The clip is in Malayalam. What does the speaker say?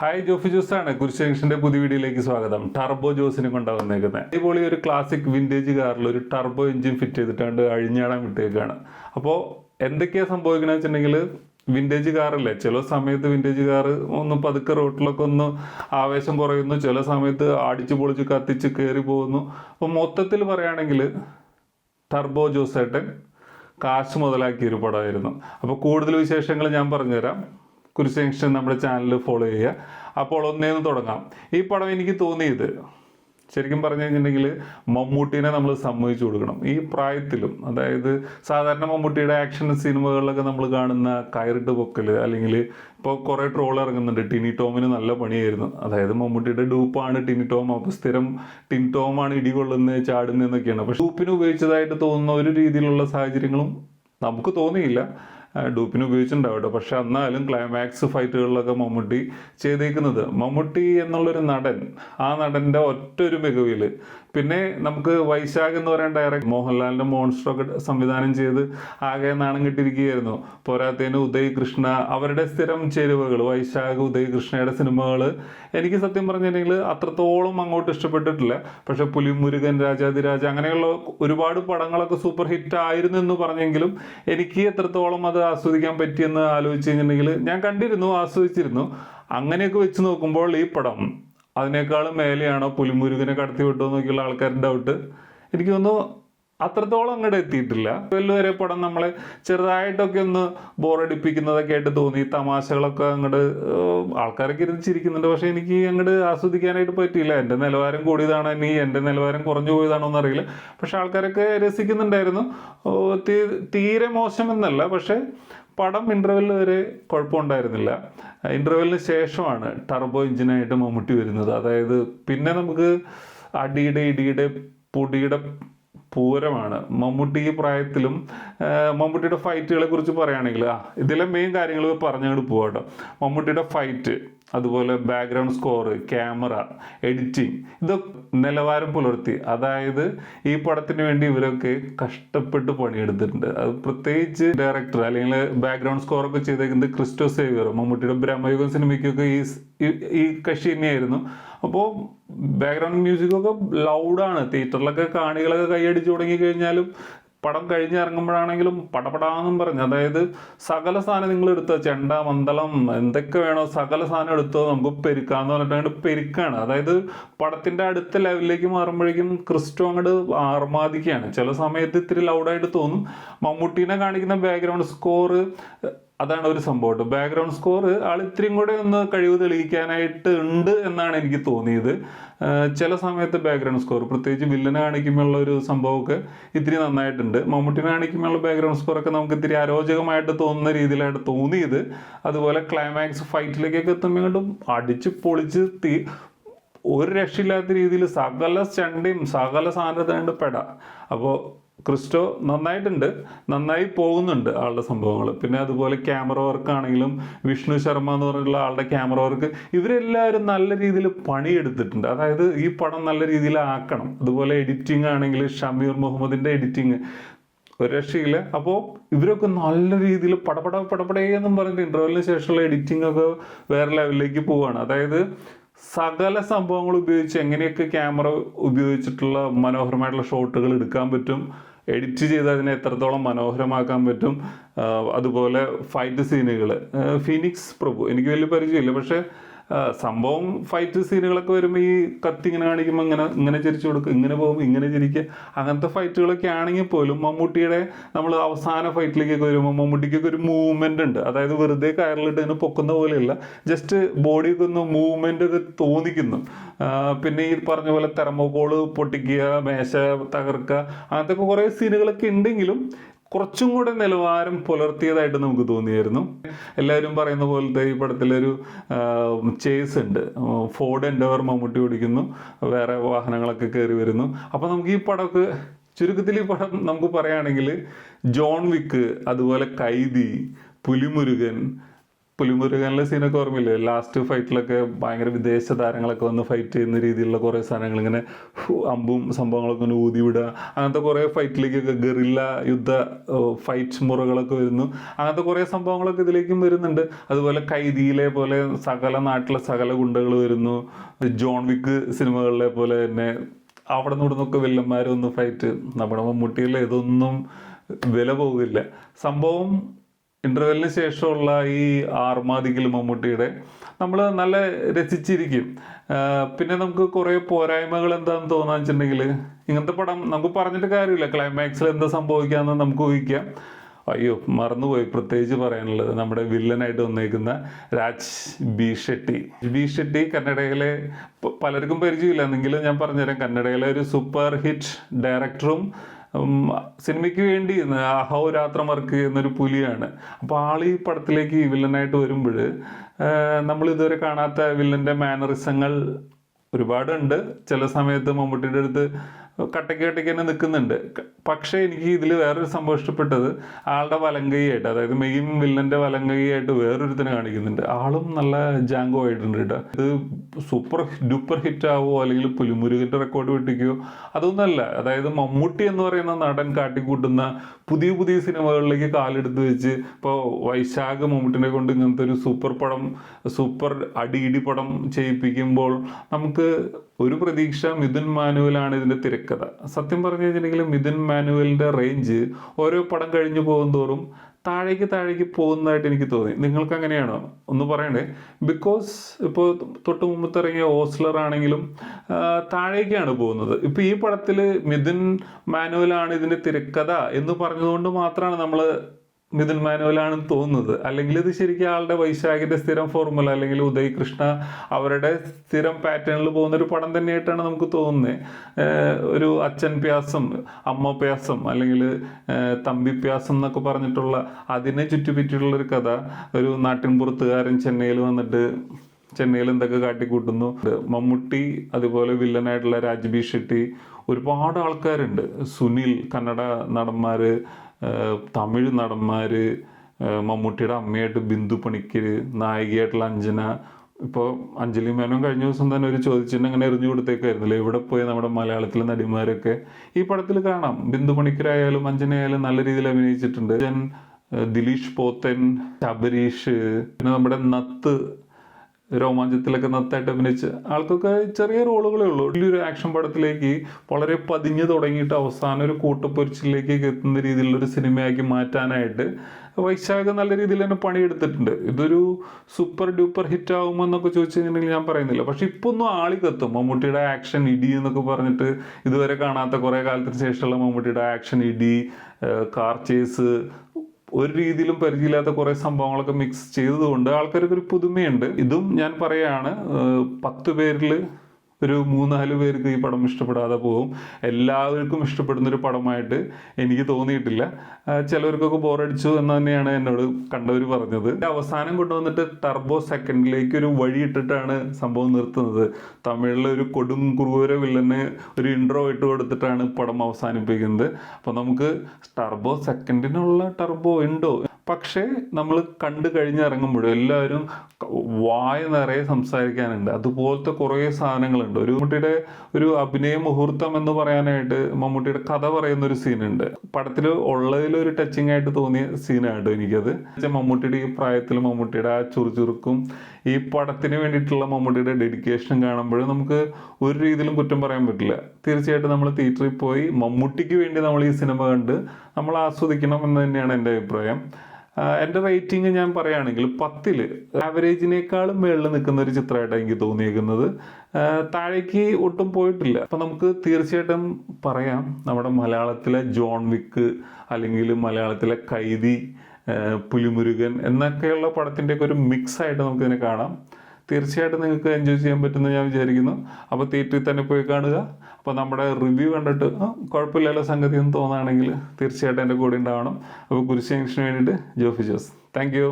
ഹായ് ജോഫി ജോസ് ആണ്. കുരിശ് ജംഗ്ഷന്റെ പുതിയ വീഡിയോയിലേക്ക് സ്വാഗതം. ടർബോ ജോസിനെ കൊണ്ടാണ് വന്നേക്കുന്നത് അടിപൊളി ഒരു ക്ലാസിക് വിന്റേജ് കാറിൽ ഒരു ടർബോ എഞ്ചിൻ ഫിറ്റ് ചെയ്തിട്ടാണ്ട് അഴിഞ്ഞാടാൻ വിട്ടേക്കാണ്. അപ്പോൾ എന്തൊക്കെയാണ് സംഭവിക്കണമെന്ന് വെച്ചിട്ടുണ്ടെങ്കിൽ വിന്റേജ് കാറല്ലേ ചില സമയത്ത് വിന്റേജ് കാർ ഒന്ന് പതുക്കെ റോട്ടിലൊക്കെ ഒന്ന് ആവേശം കുറയുന്നു. ചില സമയത്ത് അടിച്ചു പൊളിച്ച് കത്തിച്ച് കയറി പോകുന്നു. അപ്പോൾ മൊത്തത്തിൽ പറയുകയാണെങ്കിൽ ടർബോ ജോസേട്ടൻ കാശ് മുതലാക്കിയ ഒരു പടമായിരുന്നു. അപ്പോൾ കൂടുതൽ വിശേഷങ്ങൾ ഞാൻ പറഞ്ഞുതരാം. കുരിശ് നമ്മുടെ ചാനൽ ഫോളോ ചെയ്യുക. അപ്പോൾ ഒന്നേന്ന് തുടങ്ങാം. ഈ പടം എനിക്ക് തോന്നിയത് ശരിക്കും പറഞ്ഞു കഴിഞ്ഞിട്ടുണ്ടെങ്കിൽ മമ്മൂട്ടീനെ നമ്മൾ സമ്മതിച്ചു കൊടുക്കണം. ഈ പ്രായത്തിലും അതായത് സാധാരണ മമ്മൂട്ടിയുടെ ആക്ഷൻ സിനിമകളിലൊക്കെ നമ്മൾ കാണുന്ന കയറിട്ട് പൊക്കൽ അല്ലെങ്കിൽ ഇപ്പോൾ കുറേ ട്രോൾ ഇറങ്ങുന്നുണ്ട്. ടിനി ടോമിന് നല്ല പണിയായിരുന്നു. അതായത് മമ്മൂട്ടിയുടെ ഡൂപ്പാണ് ടിനി ടോം അപ്പോൾ സ്ഥിരം ടിൻ ടോമാണ് ഇടികൊള്ളുന്നത് ചാടുന്നതെന്നൊക്കെയാണ് പക്ഷെ ഡൂപ്പിന് ഉപയോഗിച്ചതായിട്ട് തോന്നുന്ന ഒരു രീതിയിലുള്ള സാഹചര്യങ്ങളും നമുക്ക് തോന്നിയില്ല. ഡൂപ്പിന് ഉപയോഗിച്ചിട്ടുണ്ടാവും കേട്ടോ. പക്ഷെ എന്നാലും ക്ലൈമാക്സ് ഫൈറ്റുകളിലൊക്കെ മമ്മൂട്ടി ചെയ്തേക്കുന്നത്. മമ്മൂട്ടി എന്നുള്ളൊരു നടൻ ആ നടന്റെ ഒറ്റ ഒരു മികവിൽ പിന്നെ നമുക്ക് വൈശാഖ് എന്ന് പറയുന്ന ഡയറക്ടർ മോഹൻലാലിന്റെ മോൺസ്റ്റർ ഒക്കെ സംവിധാനം ചെയ്ത് ആകെ നാണം കിട്ടിയിരിക്കുകയായിരുന്നു പോരാത്തതിന് ഉദയ് കൃഷ്ണ അവരുടെ സ്ഥിരം ചേരുവകൾ വൈശാഖ് ഉദയ് കൃഷ്ണയുടെ സിനിമകൾ എനിക്ക് സത്യം പറഞ്ഞിട്ടുണ്ടെങ്കിൽ അത്രത്തോളം അങ്ങോട്ട് ഇഷ്ടപ്പെട്ടിട്ടില്ല. പക്ഷെ പുലിമുരുകൻ രാജാതിരാജ അങ്ങനെയുള്ള ഒരുപാട് പടങ്ങളൊക്കെ സൂപ്പർ ഹിറ്റ് ആയിരുന്നു എന്ന് പറഞ്ഞെങ്കിലും എനിക്ക് എത്രത്തോളം അത് ആസ്വദിക്കാൻ പറ്റിയെന്ന് ആലോചിച്ച് കഴിഞ്ഞിട്ടുണ്ടെങ്കിൽ ഞാൻ കണ്ടിരുന്നു ആസ്വദിച്ചിരുന്നു. അങ്ങനെയൊക്കെ വെച്ച് നോക്കുമ്പോൾ ഈ പടം അതിനേക്കാളും മേലെയാണോ പുലിമുരുകനെ കടത്തി വിട്ടോ എന്നൊക്കെയുള്ള ആൾക്കാരുടെ ഡൗട്ട് എനിക്ക് തോന്നുന്നു അത്രത്തോളം അങ്ങോട്ട് എത്തിയിട്ടില്ല. വരെ പടം നമ്മളെ ചെറുതായിട്ടൊക്കെ ഒന്ന് ബോറടിപ്പിക്കുന്നതൊക്കെ ആയിട്ട് തോന്നി. തമാശകളൊക്കെ അങ്ങോട്ട് ആൾക്കാരൊക്കെ ഇരുന്ന് ചിരിക്കുന്നുണ്ട്. പക്ഷെ എനിക്ക് അങ്ങോട്ട് ആസ്വദിക്കാനായിട്ട് പറ്റിയില്ല. എന്റെ നിലവാരം കൂടിയതാണോ. ഇനി എന്റെ നിലവാരം കുറഞ്ഞു പോയതാണോ എന്നറിയില്ല. പക്ഷെ ആൾക്കാരൊക്കെ രസിക്കുന്നുണ്ടായിരുന്നു. തീരെ മോശമെന്നല്ല. പക്ഷെ പടം ഇന്റർവെല്ലിൽ വരെ കുഴപ്പമുണ്ടായിരുന്നില്ല. ഇന്റർവെല്ലിന് ശേഷമാണ് ടർബോ എഞ്ചിനായിട്ട് മമ്മൂട്ടി വരുന്നത്. അതായത് പിന്നെ നമുക്ക് അടിയുടെ ഇടിയുടെ പൊടിയുടെ പൂരമാണ്. മമ്മൂട്ടി പ്രായത്തിലും മമ്മൂട്ടിയുടെ ഫൈറ്റുകളെ കുറിച്ച് പറയുകയാണെങ്കിൽ ആ ഇതിലെ മെയിൻ കാര്യങ്ങൾ പറഞ്ഞങ്ങോട്ട് പോവാട്ടോ മമ്മൂട്ടിയുടെ ഫൈറ്റ് അതുപോലെ ബാക്ക്ഗ്രൗണ്ട് സ്കോർ ക്യാമറ എഡിറ്റിംഗ് ഇതൊക്കെ നിലവാരം പുലർത്തി. അതായത് ഈ പടത്തിന് വേണ്ടി ഇവരൊക്കെ കഷ്ടപ്പെട്ട് പണിയെടുത്തിട്ടുണ്ട്. അത് പ്രത്യേകിച്ച് ഡയറക്ടർ അല്ലെങ്കിൽ ബാക്ക്ഗ്രൗണ്ട് സ്കോറൊക്കെ ചെയ്തേക്കുന്നത് ക്രിസ്റ്റോ സേവിയർ മമ്മൂട്ടിയുടെ ബ്രഹ്മയുഗം സിനിമയ്ക്കൊക്കെ ഈ- ഈ കക്ഷി തന്നെയായിരുന്നു. അപ്പോൾ ബാക്ക്ഗ്രൗണ്ട് മ്യൂസിക്കൊക്കെ ലൗഡാണ് തിയേറ്ററിലൊക്കെ കാണികളൊക്കെ കൈയടിച്ചു തുടങ്ങി കഴിഞ്ഞാലും പടം കഴിഞ്ഞിറങ്ങുമ്പോഴാണെങ്കിലും പടപടാന്നും പറഞ്ഞു. അതായത് സകല സാധനം നിങ്ങൾ എടുത്തോ? ചെണ്ട മന്ദളം എന്തൊക്കെ വേണോ സകല സാധനം എടുത്തോ? നമുക്ക് പെരുക്കാന്ന് പറഞ്ഞിട്ട് പെരുക്കാണ്. അതായത് പടത്തിന്റെ അടുത്ത ലെവലിലേക്ക് മാറുമ്പോഴേക്കും ക്രിസ്റ്റോ അങ്ങോട്ട് ആർമാദിക്കുകയാണ്. ചില സമയത്ത് ഇത്തിരി ലൗഡായിട്ട് തോന്നും. മമ്മൂട്ടീനെ കാണിക്കുന്ന ബാക്ക്ഗ്രൗണ്ട് സ്കോർ അതാണ് ഒരു സംഭവം കേട്ടോ ബാക്ക്ഗ്രൗണ്ട് സ്കോർ ആൾ ഇത്രയും കൂടെ ഒന്ന് കഴിവ് തെളിയിക്കാനായിട്ട് ഉണ്ട് എന്നാണ് എനിക്ക് തോന്നിയത്. ചില സമയത്ത് ബാക്ക്ഗ്രൗണ്ട് സ്കോർ പ്രത്യേകിച്ച് വില്ലനെ കാണിക്കുമ്പോഴുള്ള ഒരു സംഭവമൊക്കെ ഇത്തിരി നന്നായിട്ടുണ്ട്. മമ്മൂട്ടിനെ കാണിക്കുമ്പോഴുള്ള ബാക്ക്ഗ്രൗണ്ട് സ്കോറൊക്കെ നമുക്ക് ഇത്തിരി അരോചകമായിട്ട് തോന്നുന്ന രീതിയിലാണ് തോന്നിയത്. അതുപോലെ ക്ലൈമാക്സ് ഫൈറ്റിലേക്കൊക്കെ എത്തുമ്പോഴും അടിച്ച് പൊളിച്ച് തീ ഒരു രക്ഷയില്ലാത്ത രീതിയിൽ സകല ചണ്ടയും സകല സാധനത്തിനുണ്ട് പെടാം. അപ്പോൾ ക്രിസ്റ്റോ നന്നായിട്ടുണ്ട്. നന്നായി പോകുന്നുണ്ട് ആളുടെ സംഭവങ്ങൾ. പിന്നെ അതുപോലെ ക്യാമറ വർക്ക് ആണെങ്കിലും വിഷ്ണു ശർമ്മ എന്ന് പറഞ്ഞിട്ടുള്ള ആളുടെ ക്യാമറ വർക്ക് ഇവരെല്ലാവരും നല്ല രീതിയിൽ പണിയെടുത്തിട്ടുണ്ട്. അതായത് ഈ പടം നല്ല രീതിയിൽ ആക്കണം. അതുപോലെ എഡിറ്റിംഗ് ആണെങ്കിൽ ഷമീർ മുഹമ്മദിന്റെ എഡിറ്റിംഗ് ഒരു രക്ഷയില്ല. അപ്പോൾ ഇവരൊക്കെ നല്ല രീതിയിൽ പടപട പടപടേ എന്നും പറഞ്ഞിട്ട് ഇന്റർവെല്ലിന് ശേഷമുള്ള എഡിറ്റിംഗ് ഒക്കെ വേറെ ലെവലിലേക്ക് പോവുകയാണ് അതായത് സകല സംഭവങ്ങൾ ഉപയോഗിച്ച് എങ്ങനെയൊക്കെ ക്യാമറ ഉപയോഗിച്ചിട്ടുള്ള മനോഹരമായിട്ടുള്ള ഷോട്ടുകൾ എടുക്കാൻ പറ്റും. എഡിറ്റ് ചെയ്ത് അതിനെ എത്രത്തോളം മനോഹരമാക്കാൻ പറ്റും അതുപോലെ ഫൈറ്റ് സീനുകൾ ഫിനിക്സ് പ്രഭു എനിക്ക് വലിയ പരിചയമില്ല പക്ഷേ സംഭവം ഫൈറ്റ് സീനുകളൊക്കെ വരുമ്പോൾ ഈ കത്തി ഇങ്ങനെ കാണിക്കുമ്പോൾ ഇങ്ങനെ ഇങ്ങനെ ചിരിച്ചു കൊടുക്കും. ഇങ്ങനെ പോകും ഇങ്ങനെ ചിരിക്കുക അങ്ങനത്തെ ഫൈറ്റുകളൊക്കെ ആണെങ്കിൽ പോലും മമ്മൂട്ടിയുടെ നമ്മൾ അവസാന ഫൈറ്റിലേക്കൊക്കെ വരുമ്പോൾ മമ്മൂട്ടിക്കൊക്കെ ഒരു മൂവ്മെന്റ് ഉണ്ട്. അതായത് വെറുതെ കയറിലിട്ട് ഇങ്ങനെ പൊക്കുന്ന പോലെയല്ല ജസ്റ്റ് ബോഡിയൊക്കെ ഒന്ന് മൂവ്മെന്റ് ഒക്കെ തോന്നിക്കുന്നു. പിന്നെ ഈ പറഞ്ഞ പോലെ തെർമോകോൾ പൊട്ടിക്കുക മേശ തകർക്കുക അങ്ങനത്തെ കുറേ സീനുകളൊക്കെ ഉണ്ടെങ്കിലും കുറച്ചും കൂടെ നിലവാരം പുലർത്തിയതായിട്ട് നമുക്ക് തോന്നിയായിരുന്നു. എല്ലാവരും പറയുന്ന പോലത്തെ ഈ പടത്തിലൊരു ചേസ് ഉണ്ട്. ഫോർഡ് എൻഡവർ മമ്മൂട്ടി ഓടിക്കുന്നു. വേറെ വാഹനങ്ങളൊക്കെ കയറി വരുന്നു. അപ്പോൾ നമുക്ക് ഈ പടമൊക്കെ ചുരുക്കത്തിൽ ഈ പടം നമുക്ക് പറയുകയാണെങ്കിൽ ജോൺ വിക്ക് അതുപോലെ കൈദി പുലിമുരുകൻ പുലിമുരുകനിലെ സീനൊക്കെ ഓർമ്മയില്ലേ? ലാസ്റ്റ് ഫൈറ്റിലൊക്കെ ഭയങ്കര വിദേശ താരങ്ങളൊക്കെ വന്ന് ഫൈറ്റ് ചെയ്യുന്ന രീതിയിലുള്ള കുറേ സാധനങ്ങൾ ഇങ്ങനെ അമ്പും സംഭവങ്ങളൊക്കെ ഇങ്ങനെ ഊതി വിടുക. അങ്ങനത്തെ കുറേ ഫൈറ്റിലേക്കൊക്കെ ഗറില്ല യുദ്ധ ഫൈറ്റ് മുറകളൊക്കെ വരുന്നു. അങ്ങനത്തെ കുറേ സംഭവങ്ങളൊക്കെ ഇതിലേക്കും വരുന്നുണ്ട്. അതുപോലെ കൈദിയിലെ പോലെ സകല നാട്ടിലെ സകല ഗുണ്ടകൾ വരുന്നു. ജോൺ വിക്ക് സിനിമകളിലെ പോലെ തന്നെ അവിടെ നിന്ന് ഇവിടുന്നൊക്കെ വില്ലന്മാരൊന്ന് ഫൈറ്റ് നമ്മുടെ മമ്മൂട്ടിയിലെ ഇതൊന്നും വില പോകില്ല. സംഭവം ഇന്റർവെല്ലിന് ശേഷമുള്ള ഈ ആർമാദിക്കൽ മമ്മൂട്ടിയുടെ നമ്മൾ നല്ല രസിച്ചിരിക്കും. പിന്നെ നമുക്ക് കുറേ പോരായ്മകൾ എന്താണെന്ന് തോന്നാന്ന് വെച്ചിട്ടുണ്ടെങ്കിൽ ഇങ്ങനത്തെ പടം നമുക്ക് പറഞ്ഞിട്ട് കാര്യമില്ല. ക്ലൈമാക്സിൽ എന്താ സംഭവിക്കാന്ന് നമുക്ക് ഊഹിക്കാം. അയ്യോ മറന്നുപോയി. പ്രത്യേകിച്ച് പറയാനുള്ളത് നമ്മുടെ വില്ലനായിട്ട് വന്നേക്കുന്ന രാജ് ബി ഷെട്ടി. ബി ഷെട്ടി കന്നഡയിലെ പലർക്കും പരിചയമില്ല. എന്നെങ്കിലും ഞാൻ പറഞ്ഞുതരാം. കന്നഡയിലെ ഒരു സൂപ്പർ ഹിറ്റ് ഡയറക്ടറും സിനിമയ്ക്ക് വേണ്ടി അഹോരാത്രം വർക്ക് ചെയ്യുന്നൊരു പുലിയാണ്. അപ്പോൾ ആൾ ഈ പടത്തിലേക്ക് വില്ലനായിട്ട് വരുമ്പോൾ നമ്മൾ ഇതുവരെ കാണാത്ത വില്ലന്റെ മാനറിസങ്ങൾ ഒരുപാടുണ്ട്. ചില സമയത്ത് മമ്മൂട്ടിയുടെ അടുത്ത് കട്ടയ്ക്ക് കട്ടയ്ക്ക് തന്നെ നിൽക്കുന്നുണ്ട്. പക്ഷേ എനിക്ക് ഇതിൽ വേറൊരു സംഭവം ഇഷ്ടപ്പെട്ടത് ആളുടെ വലങ്കൈയായിട്ട് അതായത് മെയിൻ വില്ലന്റെ വലങ്കൈയായിട്ട് വേറൊരുത്തിനെ കാണിക്കുന്നുണ്ട്. ആളും നല്ല ജാങ്കോ ആയിട്ടുണ്ട് കേട്ടോ. ഇത് സൂപ്പർ ഡൂപ്പർ ഹിറ്റ് ആവോ അല്ലെങ്കിൽ പുലിമുരുകന്റെ റെക്കോർഡ് വെട്ടിക്കോ അതൊന്നുമല്ല. അതായത് മമ്മൂട്ടി എന്ന് പറയുന്ന നടൻ കാട്ടിക്കൂട്ടുന്ന പുതിയ പുതിയ സിനിമകളിലേക്ക് കാലെടുത്ത് വെച്ച് ഇപ്പോൾ വൈശാഖ് മമ്മൂട്ടിനെ കൊണ്ട് ഇങ്ങനത്തെ ഒരു സൂപ്പർ പടം സൂപ്പർ അടിയിടി പടം ചെയ്യിപ്പിക്കുമ്പോൾ നമുക്ക് ഒരു പ്രതീക്ഷ മിഥുൻ മാനുവലാണ് ഇതിന്റെ തിരക്കഥ. സത്യം പറഞ്ഞു കഴിഞ്ഞിട്ടുണ്ടെങ്കിൽ മിഥുൻ മാനുവലിന്റെ റേഞ്ച് ഓരോ പടം കഴിഞ്ഞു പോകും തോറും താഴേക്ക് താഴേക്ക് പോകുന്നതായിട്ട് എനിക്ക് തോന്നി. നിങ്ങൾക്ക് അങ്ങനെയാണോ ഒന്ന് പറയണ്ടേ? ബിക്കോസ് ഇപ്പോൾ തൊട്ട് മുമ്പത്തിറങ്ങിയ ഓസ്ലർ ആണെങ്കിലും താഴേക്കാണ് പോകുന്നത്. ഇപ്പോൾ ഈ പടത്തിൽ മിഥുൻ മാനുവലാണ് ഇതിന്റെ തിരക്കഥ എന്ന് പറഞ്ഞതുകൊണ്ട് മാത്രമാണ് നമ്മൾ മിഥുൻ മാനുവലാണെന്ന് തോന്നുന്നത്. അല്ലെങ്കിൽ ഇത് ശരിക്കും ആളുടെ വൈശാഖിന്റെ സ്ഥിരം ഫോർമുല അല്ലെങ്കിൽ ഉദയ് കൃഷ്ണ അവരുടെ സ്ഥിരം പാറ്റേണിൽ പോകുന്ന ഒരു പടം തന്നെയായിട്ടാണ് നമുക്ക് തോന്നുന്നത്. ഒരു അച്ഛൻ പ്യാസം അമ്മ പ്യാസം അല്ലെങ്കിൽ തമ്പി പ്യാസം എന്നൊക്കെ പറഞ്ഞിട്ടുള്ള അതിനെ ചുറ്റിപ്പറ്റിയുള്ള ഒരു കഥ. ഒരു നാട്ടിൻപുറത്തുകാരൻ ചെന്നൈയിൽ വന്നിട്ട് ചെന്നൈയിൽ എന്തൊക്കെ കാട്ടിക്കൂട്ടുന്നു. മമ്മൂട്ടി അതുപോലെ വില്ലനായിട്ടുള്ള രാജ്ബി ഷെട്ടി ഒരുപാട് ആൾക്കാരുണ്ട്. സുനിൽ കന്നഡ നടന്മാര് ഏഹ് തമിഴ് നടന്മാർ മമ്മൂട്ടിയുടെ അമ്മയായിട്ട് ബിന്ദു പണിക്കർ നായികയായിട്ടുള്ള അഞ്ജന. ഇപ്പോൾ അഞ്ജലി മേനോൻ കഴിഞ്ഞ ദിവസം തന്നെ ഒരു ചോദിച്ചിട്ട് അങ്ങനെ എറിഞ്ഞു കൊടുത്തേക്കായിരുന്നില്ല? ഇവിടെ പോയി നമ്മുടെ മലയാളത്തിലെ നടിമാരൊക്കെ? ഈ പടത്തിൽ കാണാം. ബിന്ദു പണിക്കരായാലും അഞ്ജനയായാലും നല്ല രീതിയിൽ അഭിനയിച്ചിട്ടുണ്ട്. ദിലീഷ് പോത്തൻ ശബരീഷ് പിന്നെ നമ്മുടെ നത്ത് രോമാഞ്ചത്തിലൊക്കെ നത്തായിട്ട് അഭിനയിച്ച് ആൾക്കൊക്കെ ചെറിയ റോളുകളേ ഉള്ളൂ. വലിയൊരു ആക്ഷൻ പടത്തിലേക്ക് വളരെ പതിഞ്ഞു തുടങ്ങിയിട്ട് അവസാനം ഒരു കൂട്ടപ്പൊരിച്ചിലേക്ക് എത്തുന്ന രീതിയിലുള്ളൊരു സിനിമയാക്കി മാറ്റാനായിട്ട് വൈശാഖ നല്ല രീതിയിൽ തന്നെ പണിയെടുത്തിട്ടുണ്ട്. ഇതൊരു സൂപ്പർ ഡ്യൂപ്പർ ഹിറ്റ് ആകുമെന്നൊക്കെ ചോദിച്ചു കഴിഞ്ഞിട്ടുണ്ടെങ്കിൽ ഞാൻ പറയുന്നില്ല. പക്ഷെ ഇപ്പൊ ഒന്നും ആളി കത്തും മമ്മൂട്ടിയുടെ ആക്ഷൻ ഇടി എന്നൊക്കെ പറഞ്ഞിട്ട് ഇതുവരെ കാണാത്ത കുറേ കാലത്തിന് ശേഷമുള്ള മമ്മൂട്ടിയുടെ ആക്ഷൻ ഇടി കാർ ചേസ് ഒരു രീതിയിലും പരിചയമില്ലാത്ത കുറെ സംഭവങ്ങളൊക്കെ മിക്സ് ചെയ്തതുകൊണ്ട് ആൾക്കാർക്ക് ഒരു പുതുമയുണ്ട്. ഇതും ഞാൻ പറയാണ് പത്ത് പേരിൽ ഒരു മൂന്നാൽ പേർക്ക് ഈ പടം ഇഷ്ടപ്പെടാതെ പോകും. എല്ലാവർക്കും ഇഷ്ടപ്പെടുന്ന ഒരു പടമായിട്ട് എനിക്ക് തോന്നിയിട്ടില്ല. ചിലവർക്കൊക്കെ ബോറടിച്ചു എന്ന് തന്നെയാണ് എന്നോട് കണ്ടവർ പറഞ്ഞത്. അവസാനം കൊണ്ടുവന്നിട്ട് ടർബോ സെക്കൻഡിലേക്ക് ഒരു വഴിയിട്ടിട്ടാണ് സംഭവം നിർത്തുന്നത്. തമിഴിലെ ഒരു കൊടും ക്രൂര വില്ലന് ഒരു ഇൻട്രോ ഇട്ട് കൊടുത്തിട്ടാണ് പടം അവസാനിപ്പിക്കുന്നത്. അപ്പോൾ നമുക്ക് ടർബോ സെക്കൻഡിനുള്ള ടർബോ ഉണ്ടോ? പക്ഷേ നമ്മൾ കണ്ടു കഴിഞ്ഞിറങ്ങുമ്പോഴും എല്ലാവരും വായ നിറയെ സംസാരിക്കാനുണ്ട്. അതുപോലത്തെ കുറേ സാധനങ്ങളുണ്ട്. ഒരു മമ്മൂട്ടിയുടെ ഒരു അഭിനയ മുഹൂർത്തം എന്ന് പറയാനായിട്ട് മമ്മൂട്ടിയുടെ കഥ പറയുന്ന ഒരു സീനുണ്ട്. പടത്തിൽ ഉള്ളതിൽ ഒരു ടച്ചിങ് ആയിട്ട് തോന്നിയ സീനായിട്ട് എനിക്കത്. മമ്മൂട്ടിയുടെ ഈ പ്രായത്തിൽ മമ്മൂട്ടിയുടെ ആ ചുറുചുറുക്കും ഈ പടത്തിന് വേണ്ടിയിട്ടുള്ള മമ്മൂട്ടിയുടെ ഡെഡിക്കേഷനും കാണുമ്പോഴും നമുക്ക് ഒരു രീതിയിലും കുറ്റം പറയാൻ പറ്റില്ല. തീർച്ചയായിട്ടും നമ്മൾ തിയേറ്ററിൽ പോയി മമ്മൂട്ടിക്ക് വേണ്ടി നമ്മൾ ഈ സിനിമ കണ്ട് നമ്മൾ ആസ്വദിക്കണം എന്ന് തന്നെയാണ് എന്റെ അഭിപ്രായം. എന്റെ റേറ്റിംഗ് ഞാൻ പറയുകയാണെങ്കിൽ പത്തിൽ ആവറേജിനേക്കാളും മേളിൽ നിൽക്കുന്ന ഒരു ചിത്രമായിട്ടാണ് എനിക്ക് തോന്നിയേക്കുന്നത്. താഴേക്ക് ഒട്ടും പോയിട്ടില്ല. അപ്പം നമുക്ക് തീർച്ചയായിട്ടും പറയാം നമ്മുടെ മലയാളത്തിലെ ജോൺ വിക്ക് അല്ലെങ്കിൽ മലയാളത്തിലെ കൈതി പുലിമുരുകൻ എന്നൊക്കെയുള്ള പടത്തിന്റെയൊക്കെ ഒരു മിക്സ് ആയിട്ട് നമുക്കിതിനെ കാണാം. തീർച്ചയായിട്ടും നിങ്ങൾക്ക് എൻജോയ് ചെയ്യാൻ പറ്റുമെന്ന് ഞാൻ വിചാരിക്കുന്നു. അപ്പോൾ തിയേറ്ററിൽ തന്നെ പോയി കാണുക. അപ്പോൾ നമ്മുടെ റിവ്യൂ കണ്ടിട്ട് കുഴപ്പമില്ലല്ലോ സംഗതി എന്ന് തോന്നുകയാണെങ്കിൽ തീർച്ചയായിട്ടും എന്റെ കൂടെ ഉണ്ടാവണം. അപ്പോൾ കുരിശ് ജംഗ്ഷന് വേണ്ടിയിട്ട് ജോഫി ജോസ്. Thank you